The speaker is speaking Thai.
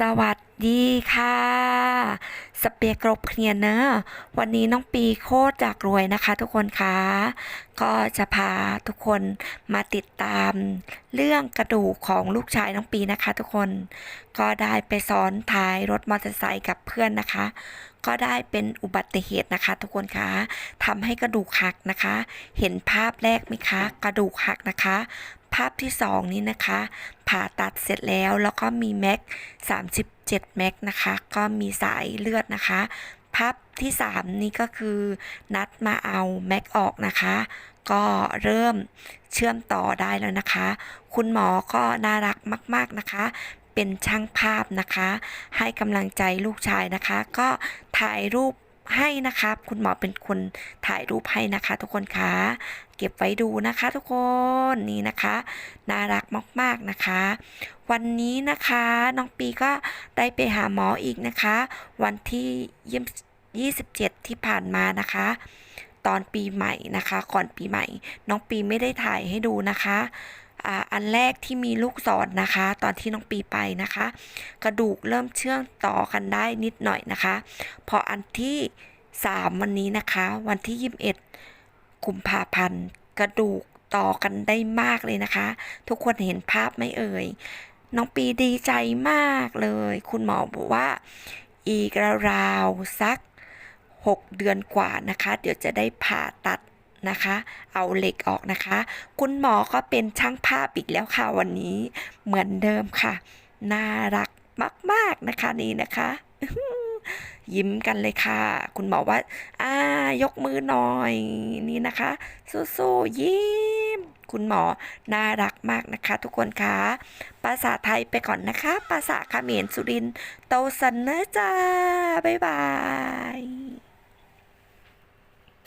สวัสดีค่ะ สเปียกรบเคลียร์เนอะวันนี้น้องปีโคตรจากรวยนะคะทุกคนคะ ก็จะพาทุกคนมาติดตามเรื่องกระดูกของลูกชายน้องปีนะคะทุกคน ก็ได้ไปซ้อนท้ายรถมอเตอร์ไซค์กับเพื่อนนะคะ ก็ได้เป็นอุบัติเหตุนะคะ ทุกคนคะทำให้กระดูกหักนะคะ เห็นภาพแรกไหมคะ กระดูกหักนะคะ ภาพที่สองนี้นะคะ ผ่าตัดเสร็จแล้วแล้วก็มีแม็ก37แม็กนะคะ ก็มีสายเลือดนะคะ ภาพที่ 3 นี่ก็คือนัดมาเอาแม็กออกนะคะ ก็เริ่มเชื่อมต่อได้แล้วนะคะ คุณหมอก็น่ารักมาก ๆนะคะเป็นช่างภาพนะคะ ให้กำลังใจลูกชายนะคะ ก็ถ่ายรูป ให้นะคะคุณหมอเป็นคนถ่ายรูปให้นะคะ ทุกคนคะเก็บไว้ดูนะคะ ทุกคนนี่นะคะน่ารักมากๆนะคะ วันนี้นะคะน้องปีก็ได้ไปหาหมออีกนะคะ วันที่ยี่สิบเจ็ดที่ผ่านมานะคะ ตอนปีใหม่นะคะ ก่อนปีใหม่ น้องปีไม่ได้ถ่ายให้ดูนะคะ อันแรกที่มีลูกศรนะคะ ตอนที่น้องปีไปนะคะ กระดูกเริ่มเชื่อมต่อกันได้นิดหน่อยนะคะ พออันที่สามวันนี้นะคะ วันที่ยี่สิบเอ็ดกุมภาพันธ์ กระดูกต่อกันได้มากเลยนะคะ ทุกคนเห็นภาพไหมเอ่ย น้องปีดีใจมากเลย คุณหมอบอกว่าอีกราวๆสัก 6 เดือนกว่านะคะ เดี๋ยวจะได้ผ่าตัด นะคะ เอาเหล็กออกนะคะ คุณหมอก็เป็นช่างภาพอีกแล้วค่ะวันนี้เหมือนเดิมค่ะ น่ารักมากๆนะคะนี่นะคะยิ้มกันเลยค่ะ คุณหมอว่า อ่า ยกมือหน่อยนี่นะคะ สู้ๆยิ้ม คุณหมอน่ารักมากนะคะ ทุกคนคะภาษาไทยไปก่อนนะคะ ภาษาเขมรสุรินโตสันเนะจ้า บ๊ายบาย